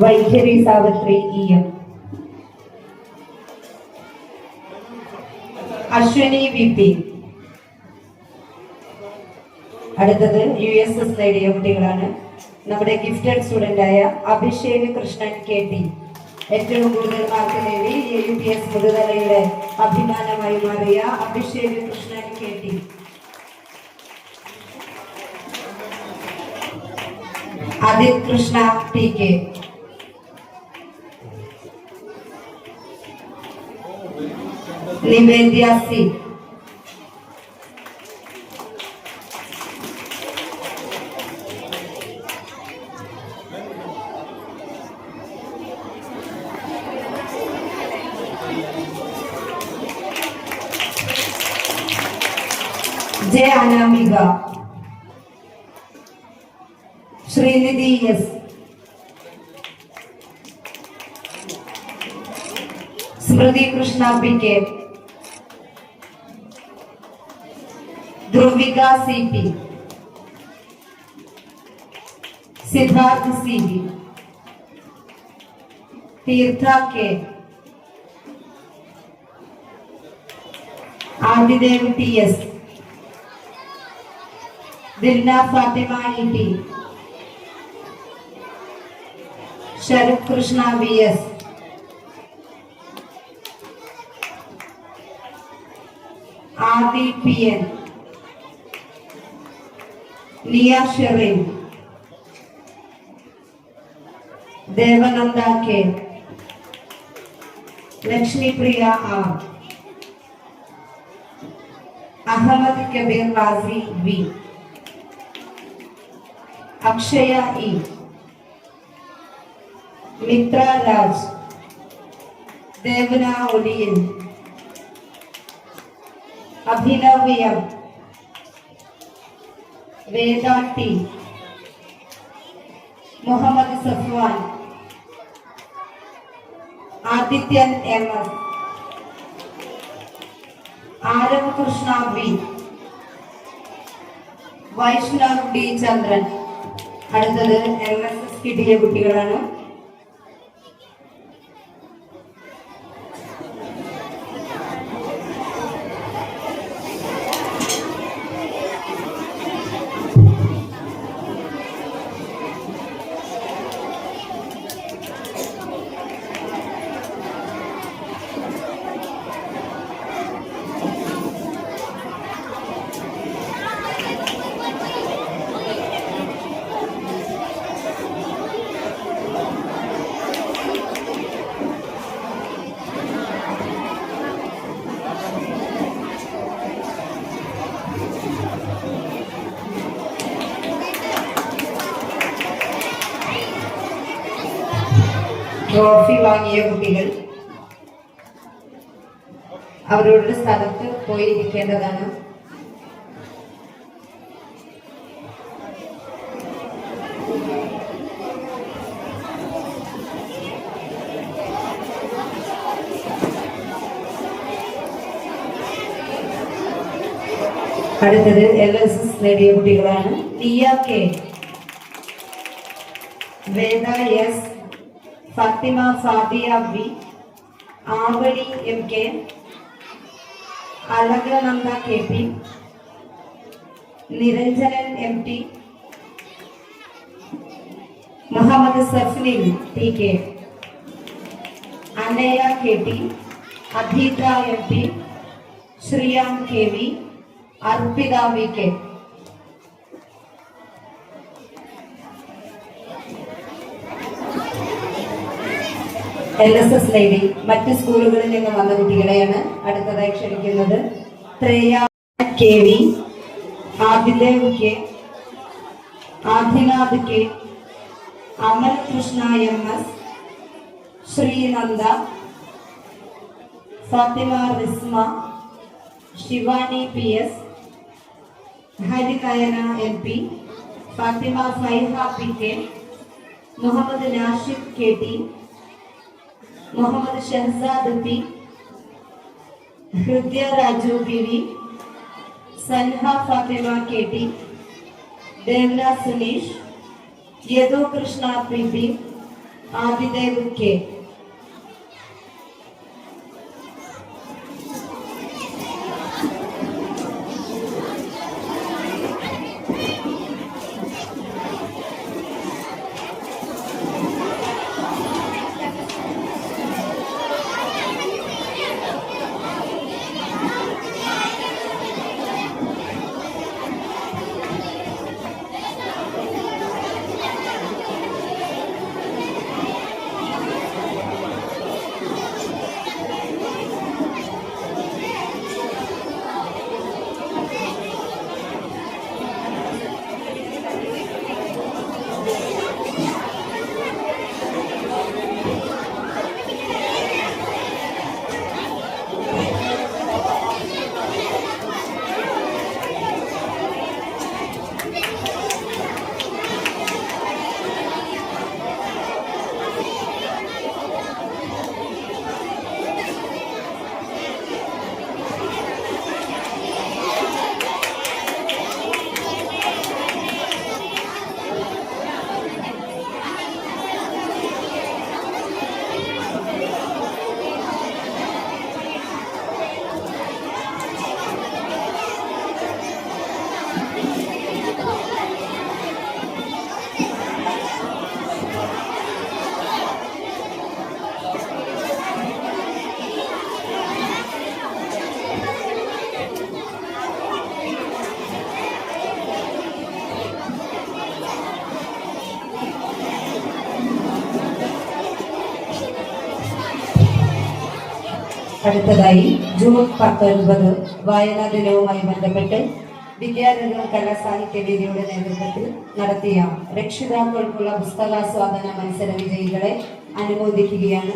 Vaikhari Savitri E M Ashwini V P അടുത്തത് U S S നേടിയ കുട്ടികളാണ്. നമ്മുടെ ഗിഫ്റ്റഡ് സ്റ്റുഡന്റ് ആയ അഭിഷേക് കൃഷ്ണൻ കെ ടി. ഏറ്റവും കൂടുതൽ മാർക്ക് നേടി യു പി എസ് മുതുതലയുടെ അഭിമാനമായി മാറിയ Abhishek Krishnan K T. Adith Krishna T K. Nimeendea sita. J Anamika Srinidhi S Smriti Krishna P K Dhruvika C P Siddharth C B. Theertha K. Adidev T S Dilna Fathima E T. Sharath Krishna B S Adi P N Niya Shereen Devananda K Lakshmi Priya R Ahmed Kabir Vaji V Akshaya E Mitra Raj Devana Uliyan Abhinav M Veda Muhammed Safwan. Adithyan M S Aarav Krishna B Vaishnav D Chandran. അടുത്തത് M S S കിട്ടിയ കുട്ടികളാണ്. Trophy വാങ്ങിയ കുട്ടികൾ അവരുടെ സ്ഥലത്ത് പോയിരിക്കേണ്ടതാണ്. അടുത്തത് L S S നേടിയ കുട്ടികളാണ്. Tiya K Veda S Fathima Fadiya B Avani M K Alakananda K P Niranjanan M T Muhammed Safnil T K Anaya K T Adheetha M P Shreeyam K V Arpitha V K. L S S lady മറ്റ് സ്കൂളുകളിൽ നിന്ന് വന്ന കുട്ടികളെയാണ് അടുത്തതായി ക്ഷണിക്കുന്നത്. Shreya K V Adidev K Adinath K Amal Krishna M S Sreenanda Fathima Rizma Shivani P S Harikayana M P Fathima Faiha P K Muhammed Nashid K T Mohammed Shahzad P Hridaya Raju B V सन्हा Fatima केटी देवना सुनीश यदु कृष्णा प्रीति आदिदेव के അടുത്തതായി June പത്തൊൻപത് വായനാ ദിനവുമായി ബന്ധപ്പെട്ട് വിദ്യാരംഗം കലാസാഹിത്യ വേദിയുടെ നേതൃത്വത്തിൽ നടത്തിയ രക്ഷിതാക്കൾക്കുള്ള പുസ്തകാസ്വാദന മത്സര വിജയികളെ അനുമോദിക്കുകയാണ്